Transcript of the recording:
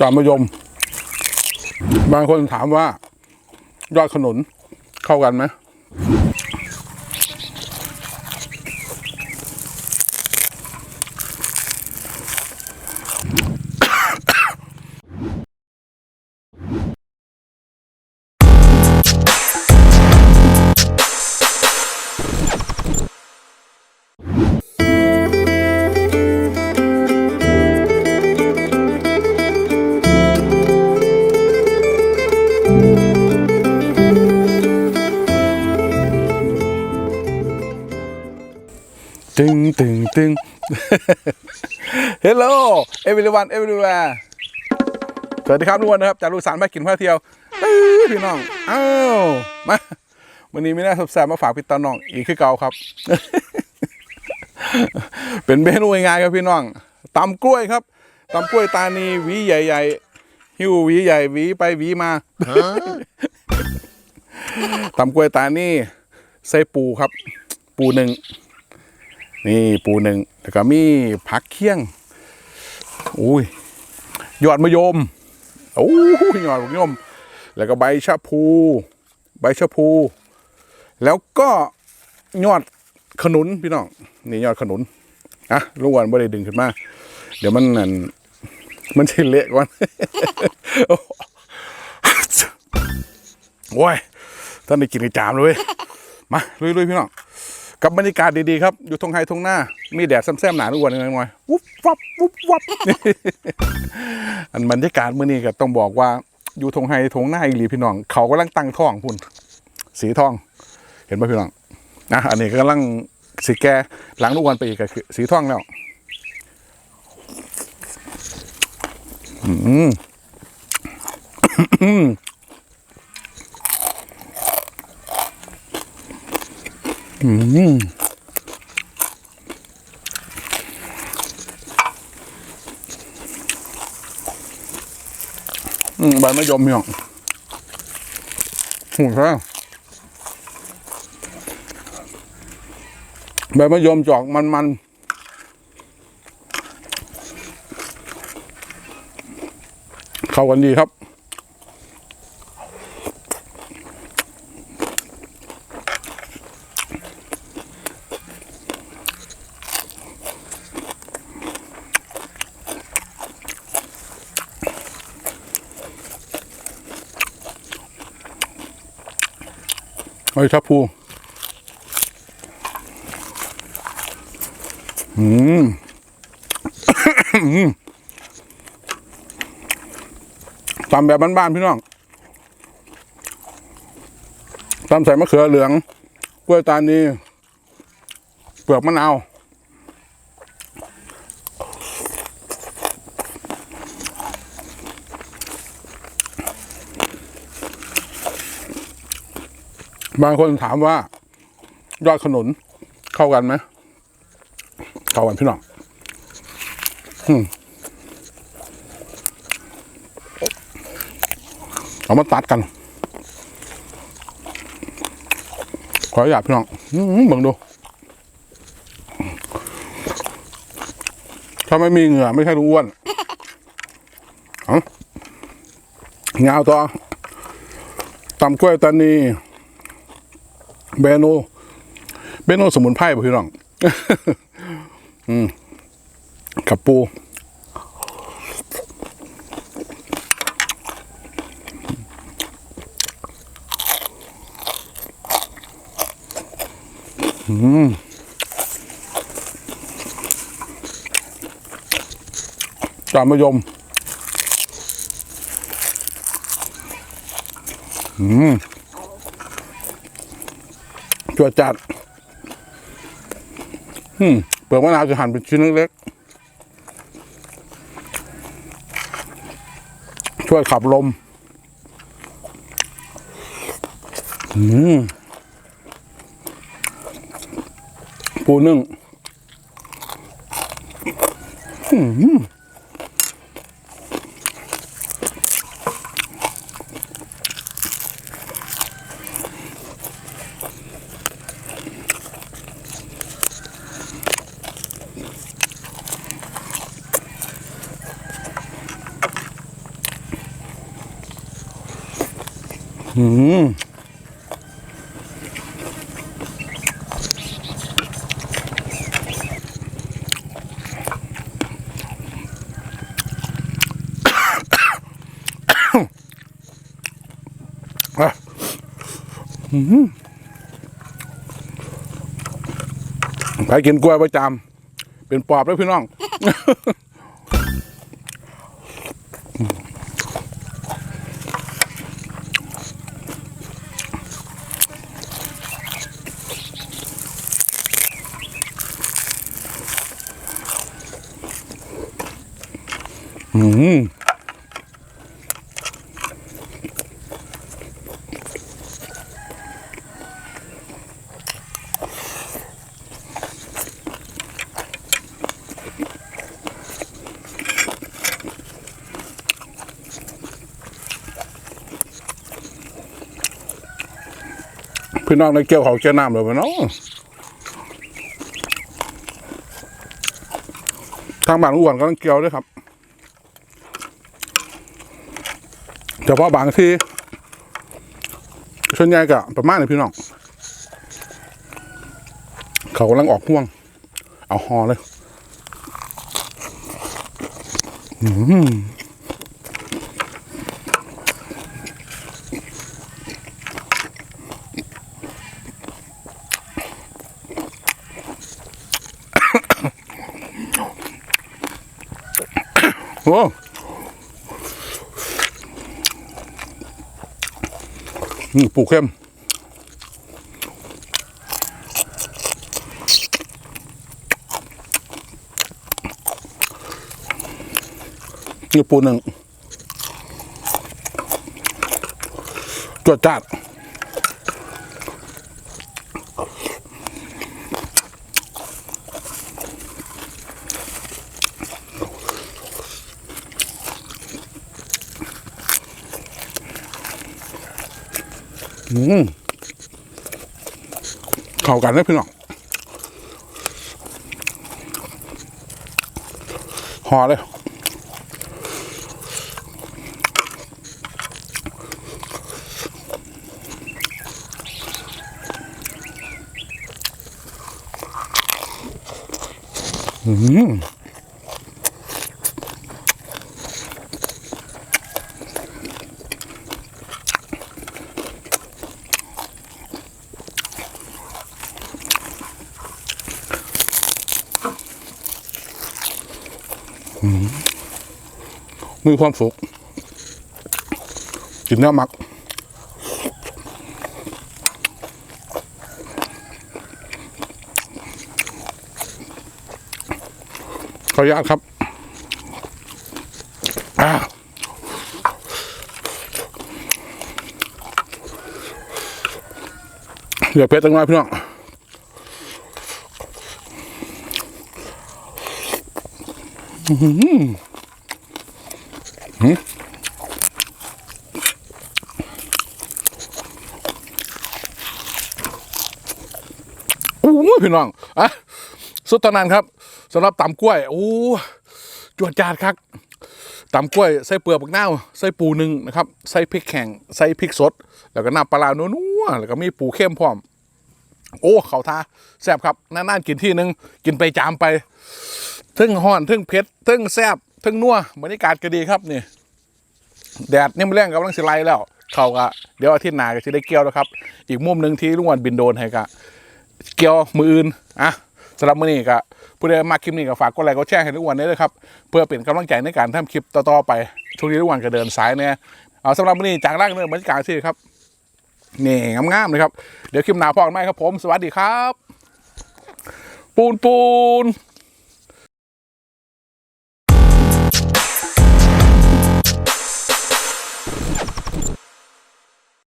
จามยม บางคนถามว่ายอดขนุนเข้ากันไหม ตึงตึงตึง Hello everyone everywhere สวัสดีครับทุกคนนะครับ จากลูกสารมากินพาเที่ยวตื้อพี่น้อง อ้าว มาวันนี้มีหน้าแซ่บๆมาฝากพี่ตาน้องอีกคือเก่าครับ เป็นเมนูง่ายๆครับพี่น้องตำกล้วยครับตำกล้วยตานีหวีใหญ่ๆหิ้วหวีใหญ่หวีไปหวีมาตำกล้วยตานีใส่ปูครับ ปูหนึ่ง นี่ปูหนึ่งแล้วก็มีผักเคี่ยงอุ้ยยอดมะยมโอ้ยยอดมะยม แล้วก็ใบชะพู ใบชะพู แล้วก็ยอดขนุนพี่น้องนี่ยอดขนุนอะลูกวันไม่ได้ดึงขึ้นมา เดี๋ยวมันนั่นมันจะเละก่อนโอ้ยท่านได้กินในจามเลยเว้ยมาลุยๆพี่น้อง กับบรรยากาศดีๆครับ อยู่ทงไฮทงหน้า มีแดดแซมๆหนาทุกวันหน่อยๆวุบวับวุบวับอันบรรยากาศมื้อนี้ก็ต้องบอกว่าอยู่ทงไฮทงหน้าอีหลีพี่น้อง เขากำลังตั้งท้องพุ่นสีทอง เห็นไหมพี่น้องนะอันนี้ก็กำลังสีแก่หลังทุกวันไปอีกก็คือสีทองแล้วอืม อืมใบมะยมพี่น้องหูใช่ใบมะยมจอกมันมันๆเข้ากันดีครับ ไอ้ชับพูอืมตำแบบบ้านๆพี่น้องตำใส่มะเขือเหลืองกล้วยตานีเปลือกมะนาว บางคนถามว่า ยอดขนุนเข้ากันไหมเข้ากันพี่น้องอเอามาตัดกันขออนุญาตพี่น้องมเบิ่งดู ถ้าไม่มีเหงื่อไม่ใช่ลุงอ้วนเงาต่อตำกล้วยตานี เบโนเบโนสมุนไพร่พี่น้อง อืมกับปูอืมจามมะยม อืม จวดจัดอืมเปลือกมะนาวจะหั่นเป็นชิ้นเล็กๆช่วยขับลม อืมปูนึ่ง อืม อืมอะอืมไปกินกล้วยประจำเป็นปอบแล้วพี่น้อง อืมพี่น้องในเกี่ยวเขาเกี่ยวน้ำเลยพี่น้องทางบ้านอ้วนก็ต้องเกี่ยวด้วยครับ เฉพาะบางที่ส่วนใหญ่ก็ประมาณนี้พี่น้องเขากำลังออกห่วง เอาหอเลยอืมโอ้ ปูเข้มนี่ปูหนึ่งจวดจัด อืมเข้ากันนะพี่น้องหอเลยอืม มีความสุขกินเนื้อหมักขออนุญาตครับเดี๋ยวเพชรตั้งน้อยพี่น้องอื้อหื อหือโอ้ยพี่น้องอะสุดตอนนั้นครับสำหรับตำกล้วยโอ้จวดจาดครับตำกล้วยใส่เปลือกบักนาวใส่ปูหนึ่งนะครับใส่พริกแข็งใส่พริกสด แล้วก็น้ำปลาร้นัวๆแล้วก็มีปูเข้มพร้อม โอ้เขาทาแซ่บครับนานๆกินที่หนึ่งกินไปจามไปทึ่งห้อนทึ่งเผ็ดทึ่งแซ่บ ทึ่งนัวบรรยากาศก็ดีครับนี่แดดนี่มันแรงกำลังสิไลแล้วเขาก็เดี๋ยวอาทิตย์หน้าก็จะได้เกี่ยวแล้วครับ อีกมุมหนึ่งที่ลุงวันบินโดนให้กะเกี่ยวมืออื่นอะสำหรับมื้อนี้ก็ผู้ใดมาคลิปนี้ก็ฝากกดไลค์กดแชร์ให้ทุกวันนี้เลยครับเพื่อเป็นกำลังใจในการทำคลิปต่อๆไปช่วงนี้ทุกวันก็เดินสายเนี่ยเอาสำหรับมื้อนี้จากล่างเนินบรรยากาศที่ครับนี่งามๆเลยครับ เดี๋ยวคลิปหน้าพอกันไหมครับผม สวัสดีครับ ปูนปูน